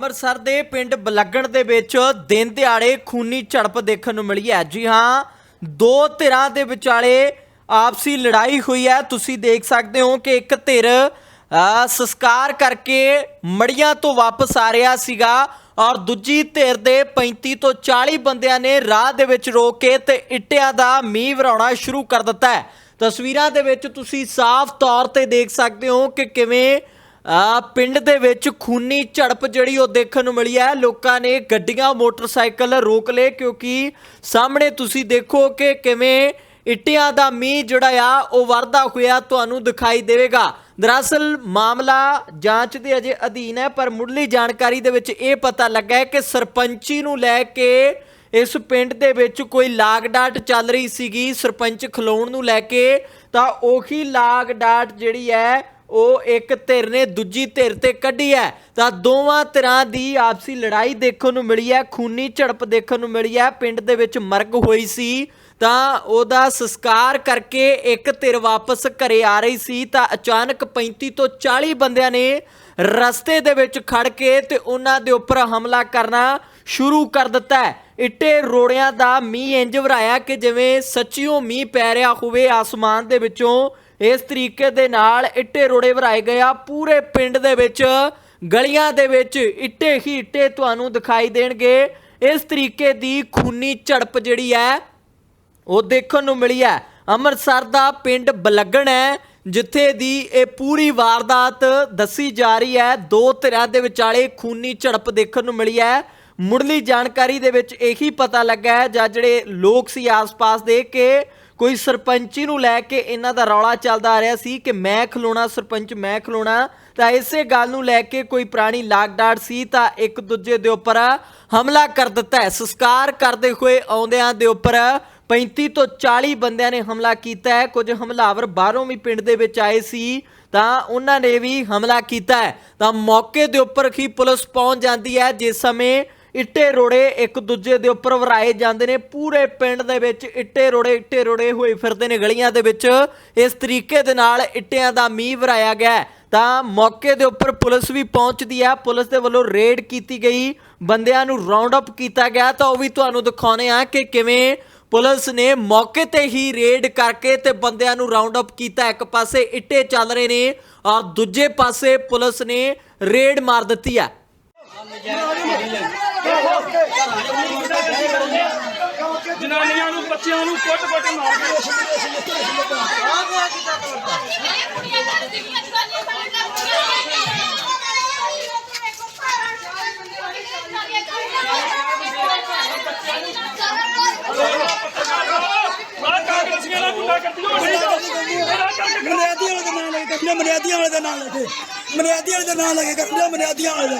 ਅੰਮ੍ਰਿਤਸਰ ਦੇ ਪਿੰਡ ਬਲੱਗਣ ਦੇ ਵਿੱਚ ਦਿਨ ਦਿਹਾੜੇ ਖੂਨੀ ਝੜਪ ਦੇਖਣ ਨੂੰ ਮਿਲੀ ਹੈ। ਜੀ ਹਾਂ ਦੋ ਧਿਰਾਂ ਦੇ ਵਿਚਾਲੇ ਆਪਸੀ ਲੜਾਈ ਹੋਈ ਹੈ। ਤੁਸੀਂ ਦੇਖ ਸਕਦੇ ਹੋ ਕਿ ਇੱਕ ਧਿਰ ਅ, ਸੰਸਕਾਰ ਕਰਕੇ ਮੜੀਆਂ ਤੋਂ ਵਾਪਸ ਆ ਰਿਹਾ ਸੀਗਾ ਔਰ ਦੂਜੀ ਧਿਰ ਦੇ 35 ਤੋਂ 40 ਬੰਦਿਆਂ ਨੇ ਰਾਹ ਦੇ ਵਿੱਚ ਰੋਕ ਕੇ ਤੇ ਇੱਟਿਆਂ ਦਾ ਮੀਂਹ ਵਰਾਉਣਾ ਸ਼ੁਰੂ ਕਰ ਦਿੱਤਾ ਹੈ। ਤਸਵੀਰਾਂ ਦੇ ਵਿੱਚ ਤੁਸੀਂ ਸਾਫ਼ ਤੌਰ ਤੇ ਦੇਖ ਸਕਦੇ ਹੋ ਕਿ ਕਿਵੇਂ ਆ ਪਿੰਡ ਦੇ ਵਿੱਚ ਖੂਨੀ ਝੜਪ ਜਿਹੜੀ ਉਹ ਦੇਖਣ ਨੂੰ ਮਿਲੀ ਹੈ। ਲੋਕਾਂ ਨੇ ਗੱਡੀਆਂ, ਮੋਟਰਸਾਈਕਲ ਰੋਕ ਲਏ ਕਿਉਂਕਿ ਸਾਹਮਣੇ ਤੁਸੀਂ ਦੇਖੋ ਕਿ ਕਿਵੇਂ ਇੱਟਿਆਂ ਦਾ ਮੀਂਹ ਜਿਹੜਾ ਆ, ਉਹ ਵਰਦਾ ਹੋਇਆ ਤੁਹਾਨੂੰ ਦਿਖਾਈ ਦੇਵੇਗਾ। ਦਰਅਸਲ ਮਾਮਲਾ ਜਾਂਚ ਦੇ ਅਜੇ ਅਧੀਨ ਹੈ, ਪਰ ਮੁੱਢਲੀ ਜਾਣਕਾਰੀ ਦੇ ਵਿੱਚ ਇਹ ਪਤਾ ਲੱਗਾ ਹੈ ਕਿ ਸਰਪੰਚੀ ਨੂੰ ਲੈ ਕੇ ਇਸ ਪਿੰਡ ਦੇ ਵਿੱਚ ਕੋਈ ਲਾਗ ਡਾਟ ਚੱਲ ਰਹੀ ਸੀਗੀ। ਸਰਪੰਚ ਖਲੋਣ ਨੂੰ ਲੈ ਕੇ ਤਾਂ ਉਹੀ ਲਾਗ ਡਾਟ ਜਿਹੜੀ ਹੈ ਉਹ ਇੱਕ ਧਿਰ ਨੇ ਦੂਜੀ ਧਿਰ ਤੇ ਕੱਢੀ ਹੈ। ਤਾਂ ਦੋਵਾਂ ਧਿਰਾਂ ਦੀ ਆਪਸੀ ਲੜਾਈ ਦੇਖਣ ਨੂੰ ਮਿਲੀ ਹੈ, ਖੂਨੀ ਝੜਪ ਦੇਖਣ ਨੂੰ ਮਿਲੀ ਹੈ। ਪਿੰਡ ਦੇ ਵਿੱਚ ਮਰਗ ਹੋਈ ਸੀ। ਤਾਂ ਉਹਦਾ ਸੰਸਕਾਰ ਕਰਕੇ ਇੱਕ ਧਿਰ ਵਾਪਸ ਘਰੇ ਆ ਰਹੀ ਸੀ। ਤਾਂ ਅਚਾਨਕ 35 ਤੋਂ 40 ਬੰਦਿਆਂ ਨੇ ਰਸਤੇ ਦੇ ਵਿੱਚ ਖੜ ਕੇ ਤੇ ਉਹਨਾਂ ਦੇ ਉੱਪਰ ਹਮਲਾ ਕਰਨਾ ਸ਼ੁਰੂ ਕਰ ਦਿੱਤਾ ਇੱਟੇ ਰੋੜਿਆਂ ਦਾ ਮੀਂਹ ਇੰਜ ਵਰਾਇਆ ਕਿ ਜਿਵੇਂ ਸੱਚੀਓ ਮੀਂਹ ਪੈ ਰਿਹਾ ਹੋਵੇ, ਆਸਮਾਨ ਦੇ ਵਿੱਚੋਂ ਇਸ ਤਰੀਕੇ ਦੇ ਨਾਲ ਇੱਟੇ ਰੋੜੇ ਵਰਾਏ ਗਏ ਆ। ਪੂਰੇ ਪਿੰਡ ਦੇ ਵਿੱਚ, ਗਲੀਆਂ ਦੇ ਵਿੱਚ ਇੱਟੇ ਹੀ ਇੱਟੇ ਤੁਹਾਨੂੰ ਦਿਖਾਈ ਦੇਣਗੇ। ਇਸ ਤਰੀਕੇ ਦੀ ਖੂਨੀ ਝੜਪ ਜਿਹੜੀ ਹੈ, ਉਹ ਦੇਖਣ ਨੂੰ ਮਿਲੀ ਹੈ। ਅੰਮ੍ਰਿਤਸਰ ਦਾ ਪਿੰਡ ਬਲੱਗਣ ਹੈ, ਜਿੱਥੇ ਦੀ ਇਹ ਪੂਰੀ ਵਾਰਦਾਤ ਦੱਸੀ ਜਾ ਰਹੀ ਹੈ। ਦੋ ਧਿਰਾਂ ਦੇ ਵਿਚਾਲੇ ਖੂਨੀ ਝੜਪ ਦੇਖਣ ਨੂੰ ਮਿਲੀ ਹੈ। ਮੁੱਢਲੀ ਜਾਣਕਾਰੀ ਦੇ ਵਿੱਚ ਇਹੀ ਪਤਾ ਲੱਗਾ ਹੈ ਜਾਂ ਜਿਹੜੇ ਲੋਕ ਸੀ ਆਸ-ਪਾਸ ਦੇ ਕਿ ਕੋਈ ਸਰਪੰਚੀ ਨੂੰ ਲੈ ਕੇ ਇਹਨਾਂ ਦਾ ਰੌਲਾ ਚੱਲਦਾ ਆ ਰਿਹਾ ਸੀ ਕਿ ਮੈਂ ਖਲੋਣਾ, ਸਰਪੰਚ ਮੈਂ ਖਲੋਣਾ, ਤਾਂ ਇਸੇ ਗੱਲ ਨੂੰ ਲੈ ਕੇ ਕੋਈ ਪੁਰਾਣੀ ਲਾਗਡਾਟ ਸੀ ਤਾਂ ਇੱਕ ਦੂਜੇ ਦੇ ਉੱਪਰ ਹਮਲਾ ਕਰ ਦਿੱਤਾ ਹੈ। ਸੰਸਕਾਰ ਕਰਦੇ ਹੋਏ ਆਉਂਦਿਆਂ ਦੇ ਉੱਪਰ 35 ਤੋਂ 40 ਬੰਦਿਆਂ ਨੇ ਹਮਲਾ ਕੀਤਾ ਹੈ। ਕੁਝ ਹਮਲਾਵਰ ਬਾਹਰੋਂ ਵੀ ਪਿੰਡ ਦੇ ਵਿੱਚ ਆਏ ਸੀ, ਤਾਂ ਉਹਨਾਂ ਨੇ ਵੀ ਹਮਲਾ ਕੀਤਾ ਹੈ। ਤਾਂ ਮੌਕੇ ਦੇ ਉੱਪਰ ਹੀ ਪੁਲਿਸ ਪਹੁੰਚ ਜਾਂਦੀ ਹੈ। ਜਿਸ ਸਮੇਂ ਇੱਟੇ ਰੋੜੇ ਇੱਕ ਦੂਜੇ ਦੇ ਉੱਪਰ ਵਰਾਏ ਜਾਂਦੇ ਨੇ। ਪੂਰੇ ਪਿੰਡ ਦੇ ਵਿੱਚ ਇੱਟੇ ਰੋੜੇ ਇੱਟੇ ਰੋੜੇ ਹੋਏ ਫਿਰਦੇ ਨੇ ਗਲੀਆਂ ਦੇ ਵਿੱਚ। ਇਸ ਤਰੀਕੇ ਦੇ ਨਾਲ ਇੱਟਿਆਂ ਦਾ ਮੀਂਹ ਵਰਾਇਆ ਗਿਆ ਤਾਂ ਮੌਕੇ ਦੇ ਉੱਪਰ ਪੁਲਿਸ ਵੀ ਪਹੁੰਚਦੀ ਹੈ। ਪੁਲਿਸ ਦੇ ਵੱਲੋਂ ਰੇਡ ਕੀਤੀ ਗਈ। ਬੰਦਿਆਂ ਨੂੰ ਰਾਉਂਡ ਅਪ ਕੀਤਾ ਗਿਆ। ਤਾਂ ਉਹ ਵੀ ਤੁਹਾਨੂੰ ਦਿਖਾਉਣੇ ਆ ਕਿ ਕਿਵੇਂ ਪੁਲਿਸ ਨੇ ਮੌਕੇ ਤੇ ਹੀ ਰੇਡ ਕਰਕੇ ਤੇ ਬੰਦਿਆਂ ਨੂੰ ਰਾਉਂਡ ਅਪ ਕੀਤਾ। ਇੱਕ ਪਾਸੇ ਇੱਟੇ ਚੱਲ ਰਹੇ ਨੇ ਔਰ ਦੂਜੇ ਪਾਸੇ ਪੁਲਿਸ ਨੇ ਰੇਡ ਮਾਰ ਦਿੱਤੀ ਹੈ। ਜਨਾਨੀਆਂ ਨੂੰ, ਬੱਚਿਆਂ ਨੂੰ ਕੁੱਟ-ਕੁੱਟ ਮਾਰਦੇ ਆ ਵਾਲੇ ਦਾ ਨਾਮ ਲੈ ਕੇ ਕੱਢਿਆ ਮਰਿਆਦੀ ਵਾਲੇ ਦਾ ਨਾਮ ਲੈ ਕੇ ਮਰਿਆਦੀ ਵਾਲੇ ਦਾ ਨਾਮ ਲੈ ਕੇ ਕੱਢਿਆ ਮਰਿਆਦੀ ਵਾਲੇ ਦਾ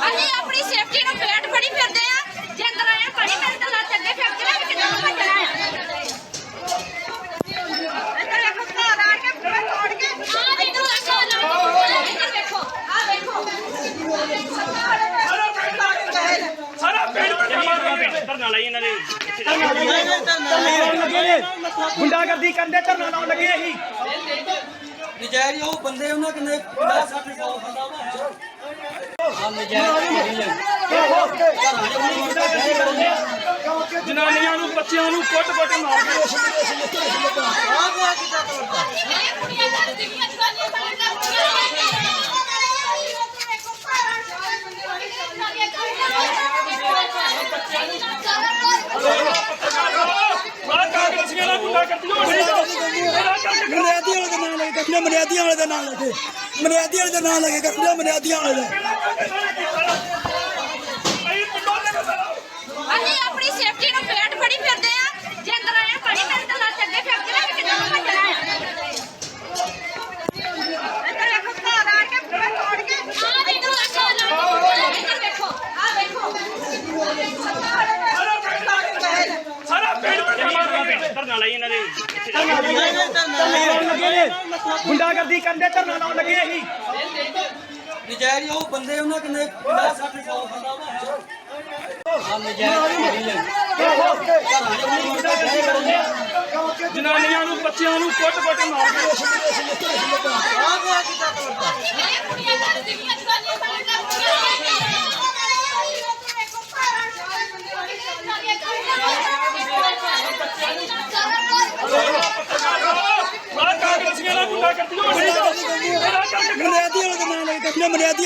ਅਸੀਂ ਆਪਣੀ ਸੇਫਟੀ ਨੂੰ ਪੇਟ ਫੜੀ ਫਿਰਦੇ ਆ ਜੇ ਅੰਦਰ ਆਇਆ ਪਾਣੀ ਮੇਰੇ ਤਾਂ ਲੱਤ ਅੱਗੇ ਫੇਰ ਕੇ ਨਾ ਵੀ ਕਿੱਦਾਂ ਨੂੰ ਭੱਜਣਾ ਆ ਇੱਧਰ ਦੇਖੋ ਘਰ ਆ ਕੇ ਪੂਰਾ ਤੋੜ ਕੇ ਆ ਦੇਖੋ ਇੱਧਰ ਦੇਖੋ ਆ ਦੇਖੋ ਸਾਰਾ ਪਿੰਡ ਧਰਨਾ ਲਈ ਇਹਨਾਂ ਦੇ ਗੁੰਡਾਗਰਦੀ ਕਰਦੇ ਧਰਨਾ ਲਾਉਣ ਲੱਗੇ ਅਸੀਂ। ਨਜਾਇਜ਼ ਉਹ ਬੰਦੇ ਉਹਨਾਂ ਕਿੰਨੇ 50 60 100 ਬੰਦਾ ਜਨਾਨੀਆਂ ਨੂੰ ਬੱਚਿਆਂ ਨੂੰ ਕੁੱਟ-ਕੁੱਟ ਮਾਰਦੇ ਆ ਕਾਂਗਰਸੀਆਂ ਦਾ ਗੁੰਡਾ ਕਰਦੀ ਹੋਣੀ ਮਨਿਆਦੀ ਵਾਲੇ ਦਾ ਨਾਮ ਲੈ ਕੇ ਕੱਢਿਆ ਮਰਿਆਦੀ ਵਾਲੇ ਦਾ ਨਾਮ ਲੈ ਕੇ। ਮਨਿਆਦੀ ਵਾਲੇ ਦਾ ਨਾਮ ਲੈ ਕੇ ਕੱਢਿਆ ਮਰਿਆਦੀ ਵਾਲੇ ਦਾ ਅਸੀਂ ਆਪਣੀ ਸੇਫਟੀ ਨੂੰ ਪੇਟ ਫੜੀ ਫਿਰਦੇ ਆ ਜੇ ਅੰਦਰ ਆਇਆ ਪਾਣੀ ਮੇਰੇ ਤਾਂ ਲੱਤ ਅੱਗੇ ਫੇਰ ਕੇ ਨਾ ਵੀ ਕਿੱਦਾਂ ਨੂੰ ਭੱਜਣਾ ਆ ਇੱਧਰ ਦੇਖੋ ਘਰ ਆ ਕੇ ਪੂਰਾ ਤੋੜ ਕੇ ਆ ਦੇਖੋ ਇੱਧਰ ਦੇਖੋ ਆ ਦੇਖੋ ਸਾਰਾ ਪਿੰਡ ਧਰਨਾ ਲਈ ਇਹਨਾਂ ਦੇ ਗੁੰਡਾਗਰਦੀ ਕਰਦੇ ਧਰਨਾ ਲਾਉਣ ਲੱਗੇ ਅਸੀਂ। ਨਜਾਇਜ਼ ਉਹ ਬੰਦੇ ਉਹਨਾਂ ਕਿੰਨੇ 50 60 100 ਬੰਦਾ ਜਨਾਨੀਆਂ ਨੂੰ ਬੱਚਿਆਂ ਨੂੰ ਕੁੱਟ ਕੁੱਟ ਮਾਰ ਕੇ। ਇਹ ਕੁੜੀਆਂ ਕਰਦੀਆਂ ਸਾਡੀਆਂ ਸਾਡੇ ਆ ਕਰਦੀਆਂ ਮਰਿਆਦੀ ਵਾਲੇ ਦਾ ਨਾਂ ਲੈ ਕੇ ਮਰਿਆਦੀ